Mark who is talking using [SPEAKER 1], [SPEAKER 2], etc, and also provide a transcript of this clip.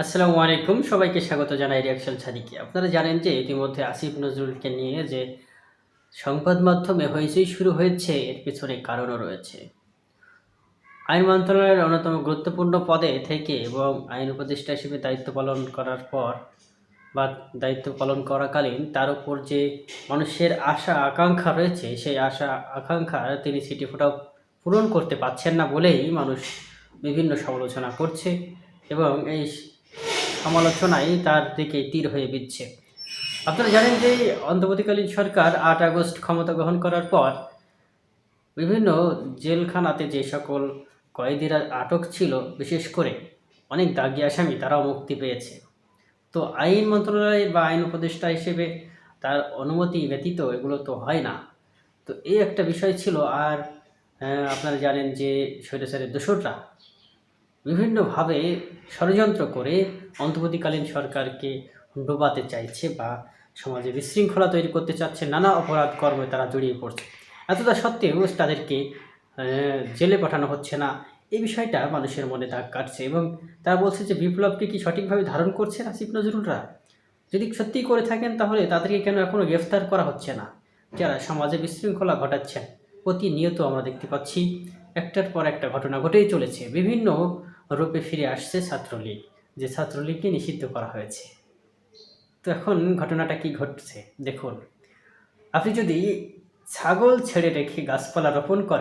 [SPEAKER 1] আসসালামু আলাইকুম। সবাইকে স্বাগত জানাই রিয়াকশন সাদিকে। আপনারা জানেন যে ইতিমধ্যে আসিফ নজরুলকে নিয়ে যে সংবাদ মাধ্যমে হয়েছেই শুরু হয়েছে, এর পিছনে কারণও রয়েছে। আইন মন্ত্রণালয়ের অন্যতম গুরুত্বপূর্ণ পদে থেকে এবং আইন উপদেষ্টা হিসেবে দায়িত্ব পালন করার পর বা দায়িত্ব পালন করাকালীন তার উপর যে মানুষের আশা আকাঙ্ক্ষা রয়েছে, সেই আশা আকাঙ্ক্ষা তিনি সিটি ফোটাও পূরণ করতে পারছেন না বলেই মানুষ বিভিন্ন সমালোচনা করছে এবং এই সমালোচনায় তার দিকে তীর হয়ে বিচ্ছে আপনারা জানেন যে অন্তর্বর্তীকালীন সরকার আট আগস্ট ক্ষমতা গ্রহণ করার পর বিভিন্ন জেলখানাতে যে সকল কয়েদিরা আটক ছিল, বিশেষ করে অনেক দাগি আসামি, তারাও মুক্তি পেয়েছে। তো আইন মন্ত্রণালয় বা আইন উপদেষ্টা হিসেবে তার অনুমতি ব্যতীত এগুলো তো হয় না। তো এই একটা বিষয় ছিল, আর আপনারা জানেন যে স্বৈরাচারের দোসররা বিভিন্নভাবে ষড়যন্ত্র করে অন্তর্বর্তীকালীন সরকারকে ডোবাতে চাইছে বা সমাজে বিশৃঙ্খলা তৈরি করতে চাচ্ছে, নানা অপরাধ কর্মে তারা জড়িয়ে পড়ছে। এতটা সত্ত্বেও তাদেরকে জেলে পাঠানো হচ্ছে না। এই বিষয়টা মানুষের মনে দাগ কাটছে এবং তারা বলছে যে বিপ্লবকে কি সঠিকভাবে ধারণ করছেন আসিফ নজরুলরা? যদি সত্যিই করে থাকেন তাহলে তাদেরকে কেন এখনও গ্রেফতার করা হচ্ছে না? যারা সমাজে বিশৃঙ্খলা ঘটাচ্ছেন, প্রতিনিয়ত আমরা দেখতে পাচ্ছি একটার পর একটা ঘটনা ঘটেই চলেছে। বিভিন্ন রূপে ফিরে আসছে ছাত্রলীগ, যে ছাত্রলীগকে নিষিদ্ধ করা হয়েছে। তো এখন ঘটনাটা কি ঘটছে? দেখুন, আপনি যদি ছাগল ছেড়ে রেখে গাছপালা রোপণ করেন